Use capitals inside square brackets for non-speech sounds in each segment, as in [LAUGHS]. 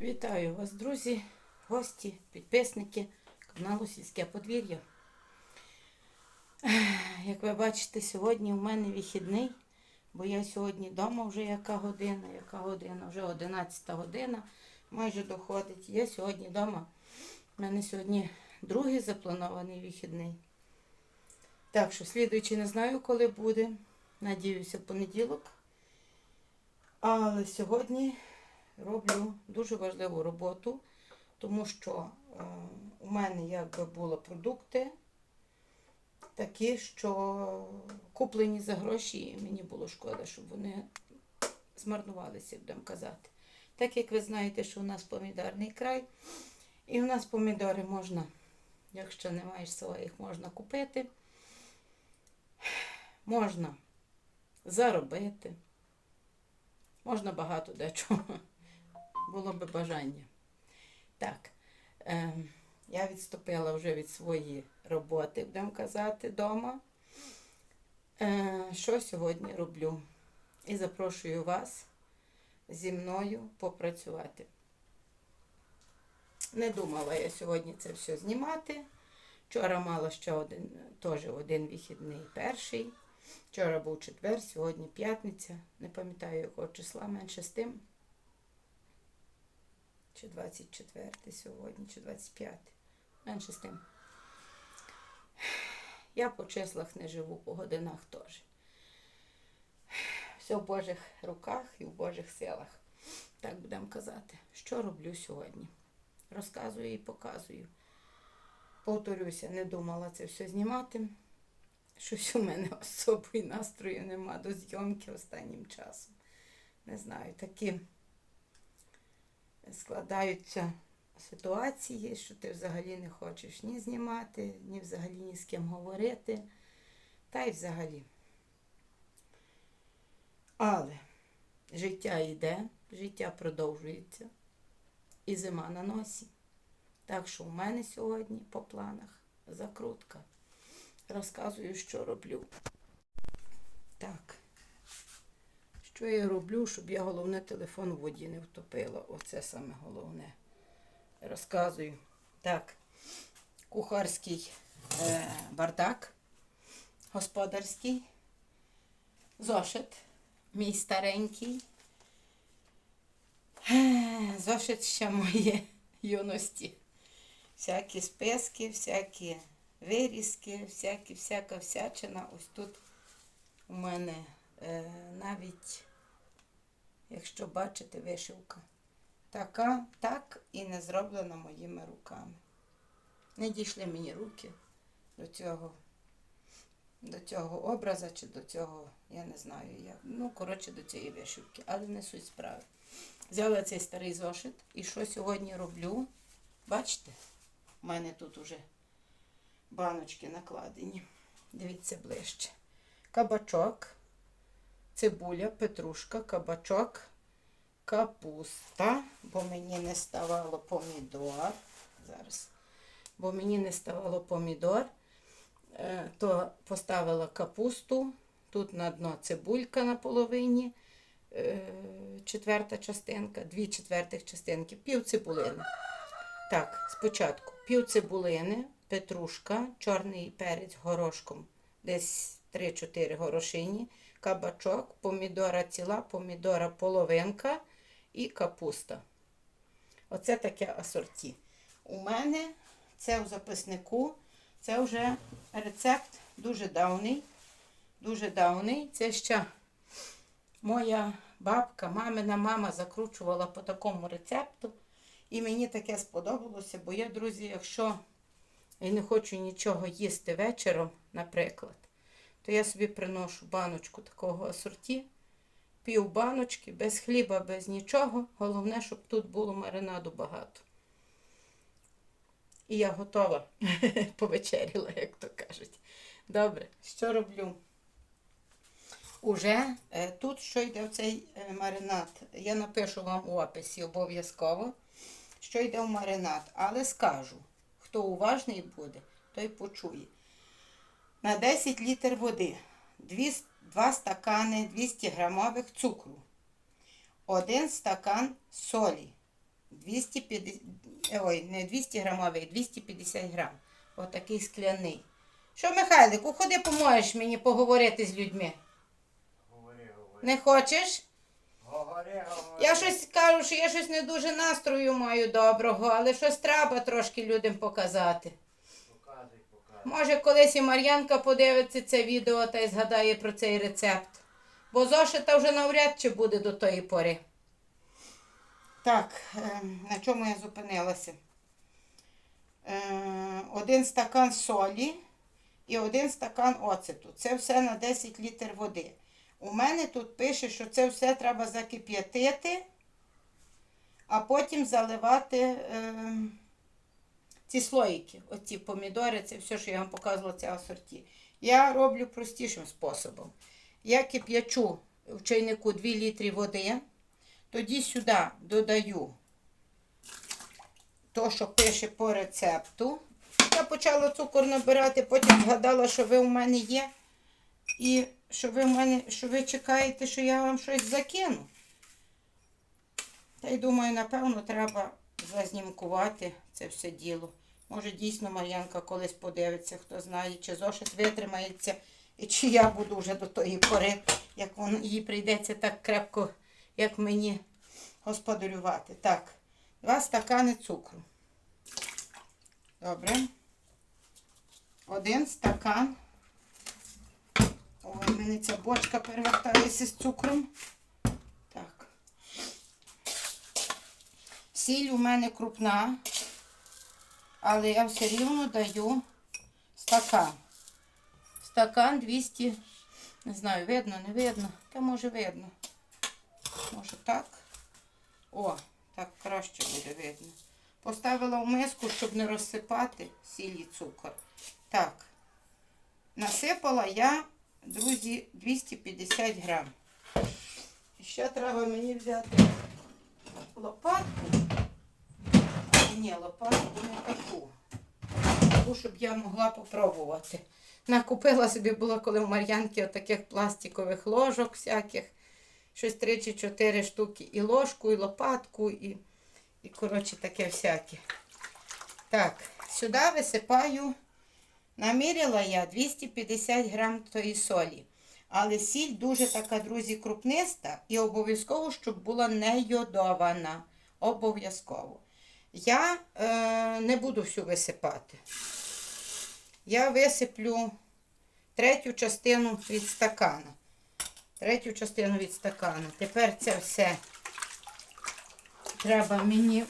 Вітаю вас, друзі, гості, підписники каналу Сільське подвір'я. Як ви бачите, сьогодні у мене вихідний, бо я сьогодні вдома вже яка година, яка година, вже 11 година, майже доходить. Я сьогодні вдома. У мене сьогодні другий запланований вихідний. Так що, слідуючи, не знаю, коли буде. Надіюся, в понеділок. Але сьогодні роблю дуже важливу роботу, тому що е, у мене якби були продукти такі, що куплені за гроші, і мені було шкода, щоб вони змарнувалися, будемо казати. Так як ви знаєте, що у нас помідорний край, і у нас помідори можна, якщо не маєш своїх, можна купити, можна заробити. Можна багато дечого. Було би бажання. Так, е, я відступила вже від своєї роботи, будемо казати, вдома. Е, що сьогодні роблю? І запрошую вас зі мною попрацювати. Не думала я сьогодні це все знімати. Вчора мала ще один, теж один вихідний перший. Вчора був четвер, сьогодні п'ятниця. Не пам'ятаю якого числа, менше з тим. Чи 24 сьогодні, чи 25. Менше з тим. Я по числах не живу, по годинах теж. Все в Божих руках і в Божих силах. Так будемо казати. Що роблю сьогодні? Розказую і показую. Повторюся, не думала це все знімати. Щось у мене особої настрою нема до зйомки останнім часом. Не знаю, такі складаються ситуації, що ти взагалі не хочеш ні знімати, ні взагалі ні з ким говорити. Та й взагалі. Але життя йде, життя продовжується. І зима на носі. Так що у мене сьогодні по планах закрутка. Розказую, що роблю. Так. Що я роблю, щоб я головне телефон в воді не втопила. Оце саме головне. Розказую. Так, кухарський е, бардак, господарський, зошит, мій старенький. Е, Зошит ще моє [LAUGHS] юності. Всякі списки, всякі вирізки, всякі, всяка всячина. Ось тут у мене е, навіть, якщо бачите, вишивка. Така, так і не зроблена моїми руками. Не дійшли мені руки до цього, до цього образа чи до цього, я не знаю як. Ну, коротше, до цієї вишивки, але не суть справи. Взяла цей старий зошит і що сьогодні роблю? Бачите? У мене тут уже баночки накладені. Дивіться ближче. Кабачок, цибуля, петрушка, кабачок, капуста, бо мені не ставало помідор. Зараз. Бо мені не ставало помідор, е, то поставила капусту. Тут на дно цибулька на половині, е, четверта частинка, дві четвертих частинки, пів цибулини. Так, спочатку пів цибулини, петрушка, чорний перець горошком, десь 3-4 горошині, кабачок, помідора ціла, помідора половинка і капуста. Оце таке асорті. У мене це в записнику, це вже рецепт дуже давний. Дуже давний. Це ще моя бабка, мамина мама закручувала по такому рецепту. І мені таке сподобалося, бо я, друзі, якщо я не хочу нічого їсти вечором, наприклад, то я собі приношу баночку такого асорті, пів баночки, без хліба, без нічого. Головне, щоб тут було маринаду багато. І я готова [LAUGHS] повечеряла, як то кажуть. Добре, що роблю? Уже е, тут що йде в цей е, маринад. Я напишу вам у описі обов'язково, що йде в маринад. Але скажу, хто уважний буде, той почує. На 10 літр води 2 стакани 200 грамових цукру, 1 стакан солі, 250, ой, не 200 грамовий, 250 грам. Отакий скляний. Що, Михайлику, ходи поможеш мені поговорити з людьми. Говори, говори. Не хочеш? Говори, говори. Я щось кажу, що я щось не дуже настрою маю доброго, але щось треба трошки людям показати. Може, колись і Мар'янка подивиться це відео та й згадає про цей рецепт. Бо зошита вже навряд чи буде до тої пори. Так, ем, на чому я зупинилася? Е, один стакан солі і один стакан оцету. Це все на 10 літр води. У мене тут пише, що це все треба закип'ятити, а потім заливати ем, ці слоїки, оці помідори, це все, що я вам показувала, це асорті. Я роблю простішим способом. Я кип'ячу в чайнику 2 літри води, тоді сюди додаю то, що пише по рецепту. Я почала цукор набирати, потім згадала, що ви у мене є. І що ви в мене, що ви чекаєте, що я вам щось закину. Та й думаю, напевно, треба зазнімкувати це все діло. Може, дійсно Мар'янка колись подивиться, хто знає, чи зошит витримається, і чи я буду вже до тої пори, як вон, їй прийдеться так крепко, як мені господарювати. Так, два стакани цукру. Добре. Один стакан. Ой, в мене ця бочка перевертається з цукром. Так. Сіль у мене крупна, але я все рівно даю стакан. Стакан 200, не знаю, видно, не видно. Та може видно. Може так. О, так краще буде видно. Поставила в миску, щоб не розсипати сіль і цукор. Так. Насипала я, друзі, 250 грам. І ще треба мені взяти лопатку. Ні, лопатку не таку. Таку, щоб я могла попробувати. Накупила собі було, коли в Мар'янки таких пластикових ложок всяких. Щось 3 чи 4 штуки. І ложку, і лопатку, і, і коротше, таке всяке. Так, сюди висипаю. Наміряла я 250 грам тої солі. Але сіль дуже така, друзі, крупниста і обов'язково, щоб була не йодована. Обов'язково. Я е, не буду всю висипати. Я висиплю третю частину від стакана. Третю частину від стакана. Тепер це все треба мені.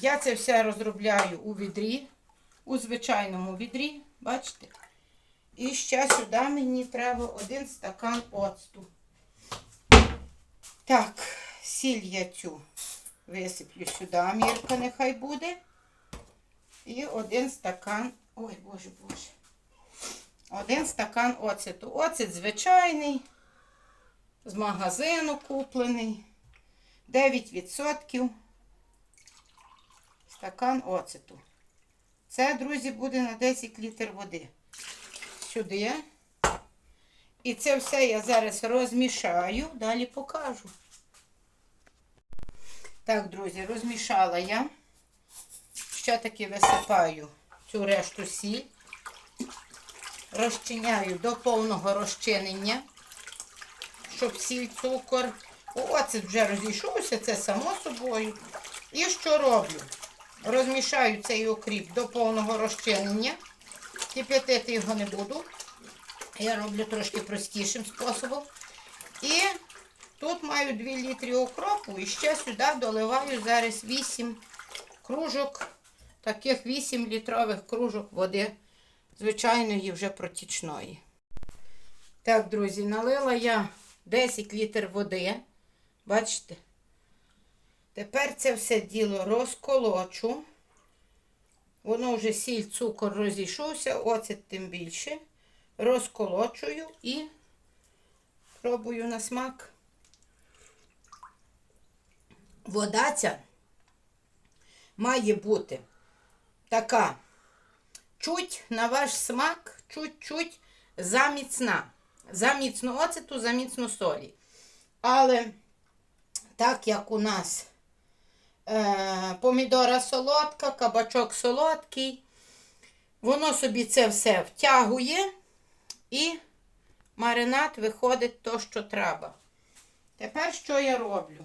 Я це все розробляю у відрі, у звичайному відрі, бачите? І ще сюди мені треба один стакан оцту. Так, сіль я цю висиплю сюди, мірка нехай буде. І один стакан, ой, боже, боже. Один стакан оцету. Оцет звичайний, з магазину куплений. 9% стакан оцету. Це, друзі, буде на 10 літр води. Сюди. І це все я зараз розмішаю, далі покажу. Так, друзі, розмішала я. Ще таки висипаю цю решту сіль. Розчиняю до повного розчинення, щоб сіль, цукор. Оцет вже розійшовся, це само собою. І що роблю? Розмішаю цей окріп до повного розчинення. Кип'ятити його не буду. Я роблю трошки простішим способом. І тут маю 2 літри окропу і ще сюди доливаю зараз 8 кружок, таких 8 літрових кружок води, звичайної вже протічної. Так, друзі, налила я 10 літр води. Бачите? Тепер це все діло розколочу. Воно вже сіль, цукор розійшовся, оцет тим більше. Розколочую і пробую на смак. Вода ця має бути така чуть на ваш смак, чуть-чуть заміцна. Заміцно оцету, заміцно солі. Але так як у нас е, помідора солодка, кабачок солодкий. Воно собі це все втягує і маринад виходить то, що треба. Тепер що я роблю?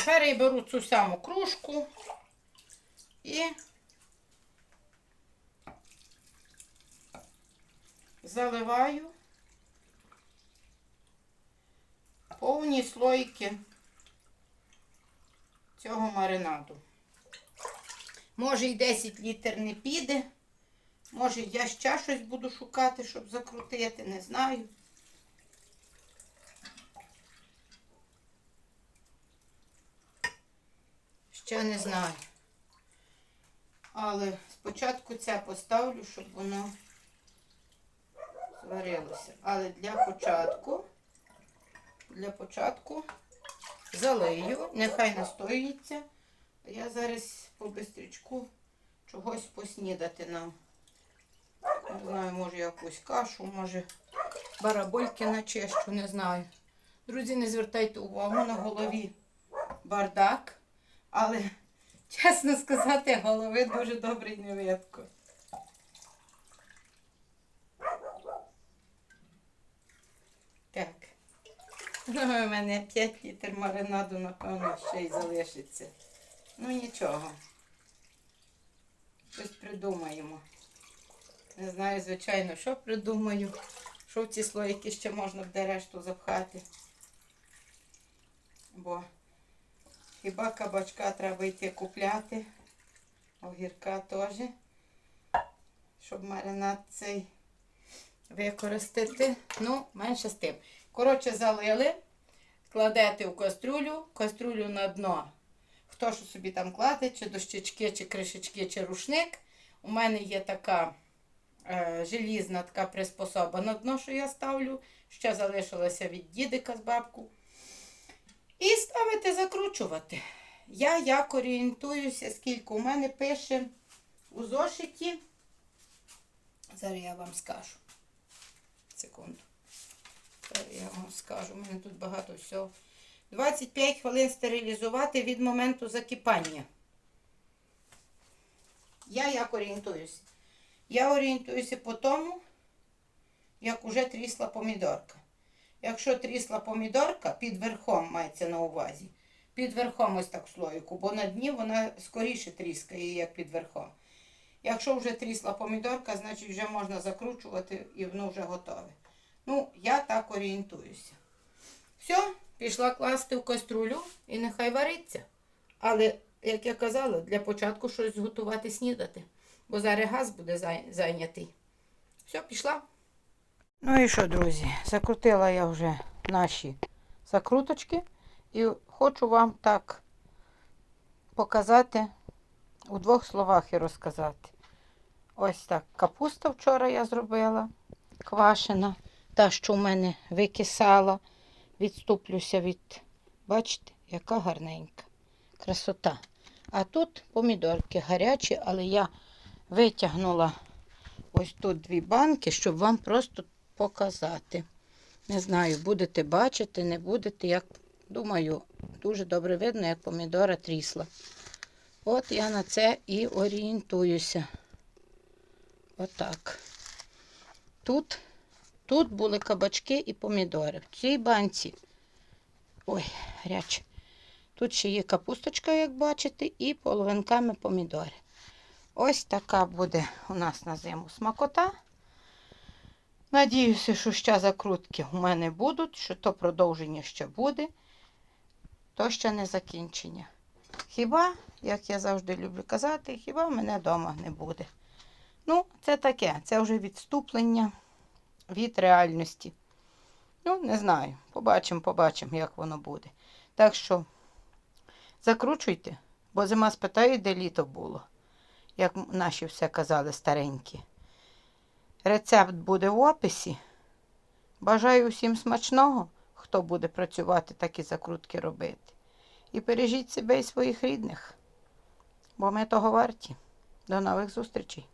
Тепер я беру цю саму кружку і заливаю повні слойки цього маринаду. Може і 10 літр не піде. Може я ще щось буду шукати, щоб закрутити, не знаю. Ще не знаю. Але спочатку це поставлю, щоб воно зварилося. Але для початку, для початку залию, нехай настоюється. Я зараз по бистрічку чогось поснідати нам. Не знаю, може якусь кашу, може барабольки начищу, не знаю. Друзі, не звертайте увагу на голові бардак, але, чесно сказати, голови дуже добре не видко. Так. Ну, у мене 5 літр маринаду, напевно, ще й залишиться. Ну нічого. Щось придумаємо. Не знаю, звичайно, що придумаю. Що в ці слоїки ще можна буде решту запхати. Бо хіба кабачка треба йти купляти, огірка теж, щоб маринад цей використати. Ну, менше з тим. Коротше, залили, кладете в кастрюлю, кастрюлю на дно. Хто що собі там кладе, чи дощечки, чи кришечки, чи рушник. У мене є така е, желізна така приспособа на дно, що я ставлю. Ще залишилася від дідика з бабку. І ставити закручувати. Я як орієнтуюся, скільки у мене пише у зошиті. Зараз я вам скажу. Секунду. Зараз я вам скажу. У мене тут багато всього. 25 хвилин стерилізувати від моменту закипання. Я як орієнтуюся? Я орієнтуюся по тому, як уже трісла помідорка. Якщо трісла помідорка, під верхом мається на увазі. Під верхом ось так слоїку, бо на дні вона скоріше тріскає, як під верхом. Якщо вже трісла помідорка, значить вже можна закручувати і воно вже готове. Ну, я так орієнтуюся. Все, пішла класти в каструлю і нехай вариться. Але, як я казала, для початку щось зготувати снідати. Бо зараз газ буде зайнятий. Все, пішла. Ну і що, друзі, закрутила я вже наші закруточки і хочу вам так показати у двох словах і розказати. Ось так капуста вчора я зробила, квашена, та, що в мене викисала. Відступлюся від, бачите, яка гарненька красота. А тут помідорки гарячі, але я витягнула ось тут дві банки, щоб вам просто показати. Не знаю, будете бачити, не будете, як думаю, дуже добре видно, як помідора трісла. От я на це і орієнтуюся. Отак. Тут, тут були кабачки і помідори. В цій банці. Ой, гаряче. Тут ще є капусточка, як бачите, і половинками помідори. Ось така буде у нас на зиму смакота. Надіюся, що ще закрутки у мене будуть, що то продовження ще буде, то ще не закінчення. Хіба, як я завжди люблю казати, хіба мене вдома не буде. Ну, це таке, це вже відступлення від реальності. Ну, не знаю. Побачимо, побачимо, як воно буде. Так що закручуйте, бо зима спитає, де літо було, як наші все казали старенькі. Рецепт буде в описі. Бажаю усім смачного, хто буде працювати такі закрутки робити. І бережіть себе і своїх рідних, бо ми того варті. До нових зустрічей!